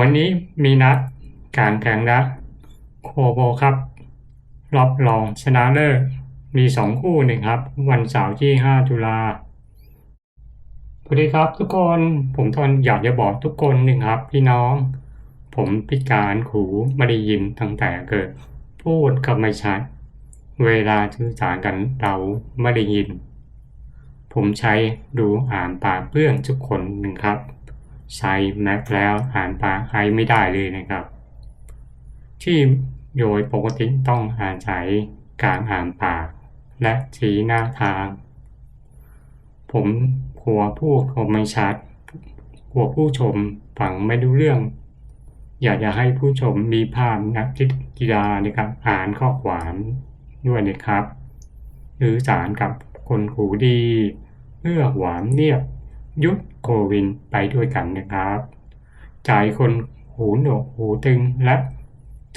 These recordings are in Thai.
วันนี้มีนัดการแข่งนะโคโบครับ รอบรองชนะเลิศมีสองคู่หนึ่งครับ วันเสาร์ที่ 5 ตุลาสวัสดีครับทุกคนผมทนอยากจะบอกทุกคนหนึ่งครับ พี่น้อง ผมพิการหูไม่ได้ยินตั้งแต่เกิด พูดก็ไม่ชัด เวลาสื่อสารกันเราไม่ได้ยิน ผมใช้ดูอ่านปากเพื่อนทุกคนหนึ่งครับ ใช้แม็กแล้วอ่านปากใครไม่ได้เลยนะครับ ที่โดยปกติต้องอ่านใช้การอ่านปากและชี้หน้าทาง ผมกลัวพูดผมไม่ชัดกลัวผู้ชมฟังไม่รู้เรื่อง อยากจะให้ผู้ชมมีภาพนักกีฬานะครับอ่านข้อความด้วยนะครับ หรือสารกับคนหูดี เพื่อหวานเนียบยุด โควินไปด้วยกันนะครับ จ่ายคนหูหนวกหูตึงและ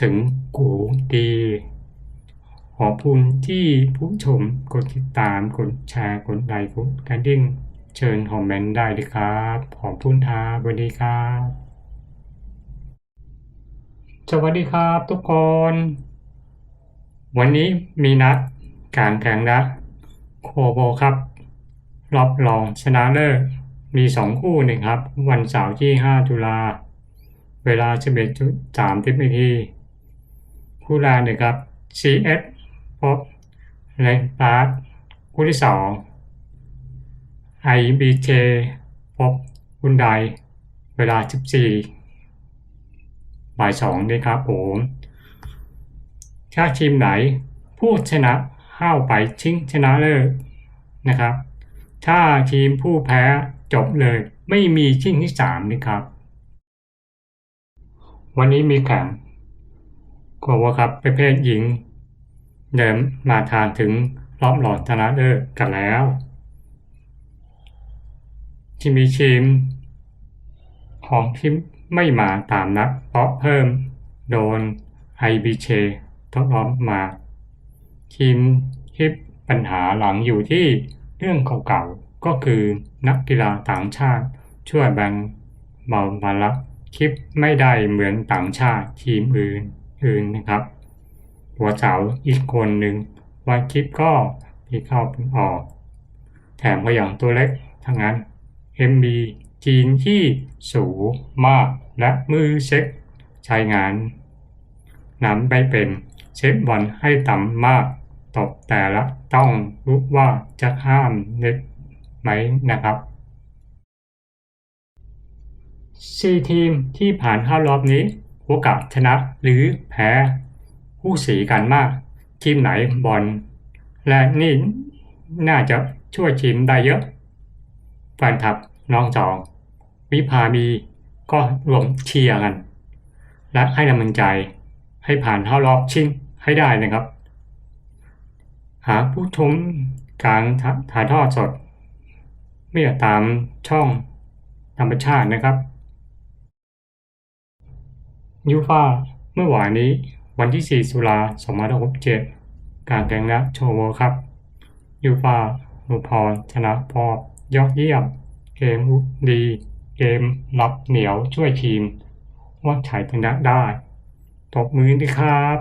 ถึงหูดี ขอบคุณที่ผู้ชมกดติดตามกดแชร์กดไลค์กดกระดิ่ง เชิญคอมเมนต์ได้เลยครับ ขอบคุณครับสวัสดีครับ สวัสดีครับทุกคน วันนี้มีนัดการแข่งนะโคโบครับ รอบรองชนะเลิศ มีสองคู่หนึ่งครับ วันเสาร์ที่ 5 ตุลา เวลา 11จุด30นาทีคู่แรกนะครับ CS พบเลนปาร์ตคู่ที่สอง IBJ พบคุณใดเวลา 14บ่ายสองนี่ครับผมถ้าทีมไหนผู้ชนะเข้าไปชิงชนะเลิศนะครับ ถ้าทีมผู้แพ้ จบเลย ไม่มีชิงที่สามนะครับ วันนี้มีแข่งกวาครับประเภทหญิง เดิมมาทางถึงรอบหลอดชนะเลิศกันแล้วที่มีทีมของที่ไม่มาตามนัดเพราะเพิ่ม โดนไอบีเชทดลองมาทีมที่ปัญหาหลังอยู่ที่เรื่องเก่าๆ ก็คือนักกีฬาต่างชาติ ช่วยแบ่งเบาภาระคลิปไม่ได้เหมือนต่างชาติทีมอื่นอื่นนะครับ หัวเสาอีกคนหนึ่งวันคลิปก็มีเข้าเป็นออก แถมก็อย่างตัวเล็กทั้งนั้น MB จีนที่สูงมากและมือเช็คใช้งานนำไปเป็นเช็คบอลให้ต่ำมาก ตบแต่ละต้องรู้ว่าจะข้ามเน็ต ไหมนะครับสี่ทีมที่ผ่านเข้ารอบนี้โอกาสชนะหรือแพ้ผู้สีกันมาก ทีมไหนบอล และนี่น่าจะช่วยทีมได้เยอะแฟนทับน้องจองวิภามีก็รวมเชียร์กัน และให้กำลังใจให้ผ่านเข้ารอบชิงให้ได้นะครับ หาผู้ชมการถ่ายทอดสด เมื่อตามช่องธรรมชาตินะครับยูฟาเมื่อวานนี้วันที่ 4 สุรา2567การแข่งขันโชว์ครับยูฟาลูพรชนะพอยอดเยี่ยม เกมดี เกมรับเหนียวช่วยทีมว่าชัยชนะได้ตบมือดีครับ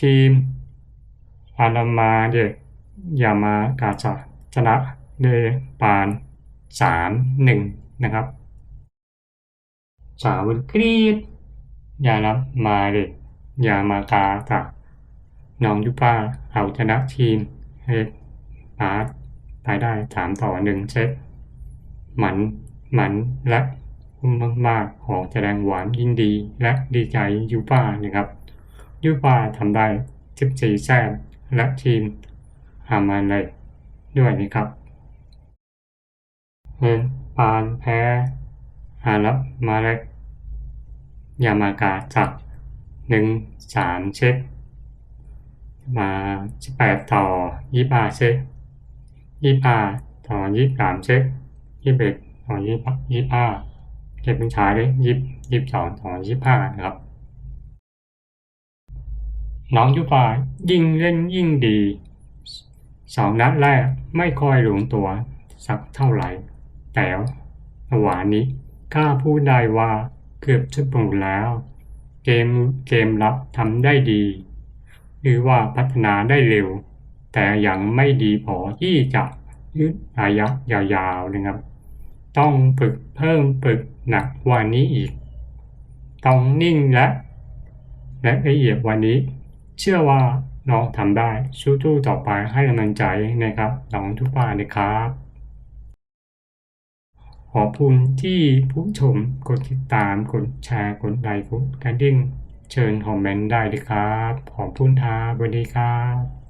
ทีมอานามาเดยามากาจาชนะ เดปานสามหนึ่งนะครับสาวกรีดยารับมาเดยามากาตะน้องยุป้าเอาชนะทีมเฮดปาร์ตไปได้สามต่อหนึ่งเซตหมันหมันและมากๆของแสดงหวานยินดีและดีใจยูป้านะครับยูป้าทำได้ 14แต้มและทีมหามันเลยด้วยนะครับ เฮนปานแพ้อารับมาเล็กยามากาจากหนึ่งสามเช็ค มาสิบแปดต่อยี่ห้าเช็คยี่ห้าต่อยี่สามเช็คยี่สิบเอ็ดต่อยี่ยี่ห้าเก็บเป็นชายได้ยี่ยี่สองต่อยี่ห้านะครับ น้องยูฟายิ่งเล่นยิ่งดีสองนัดแรกไม่ค่อยหลงตัวสักเท่าไหร่ แต่หวานนี้กล้าพูดได้ว่าเกือบจะหมดแล้ว เกมเกมรับทำได้ดี หรือว่าพัฒนาได้เร็ว แต่ยังไม่ดีพอที่จะยืดระยะยาวๆนะครับ ต้องฝึกเพิ่มฝึกหนักว่านี้อีก ต้องนิ่งและและละเอียดวันนี้ เชื่อว่าน้องทำได้สู้ๆต่อไปให้กำลังใจนะครับน้องทุกบ้านนะครับ ขอบคุณที่ผู้ชมกดติดตามกดแชร์กดไลค์กดกระดิ่งเชิญคอมเมนต์ได้เลยครับ ขอบคุณครับสวัสดีครับ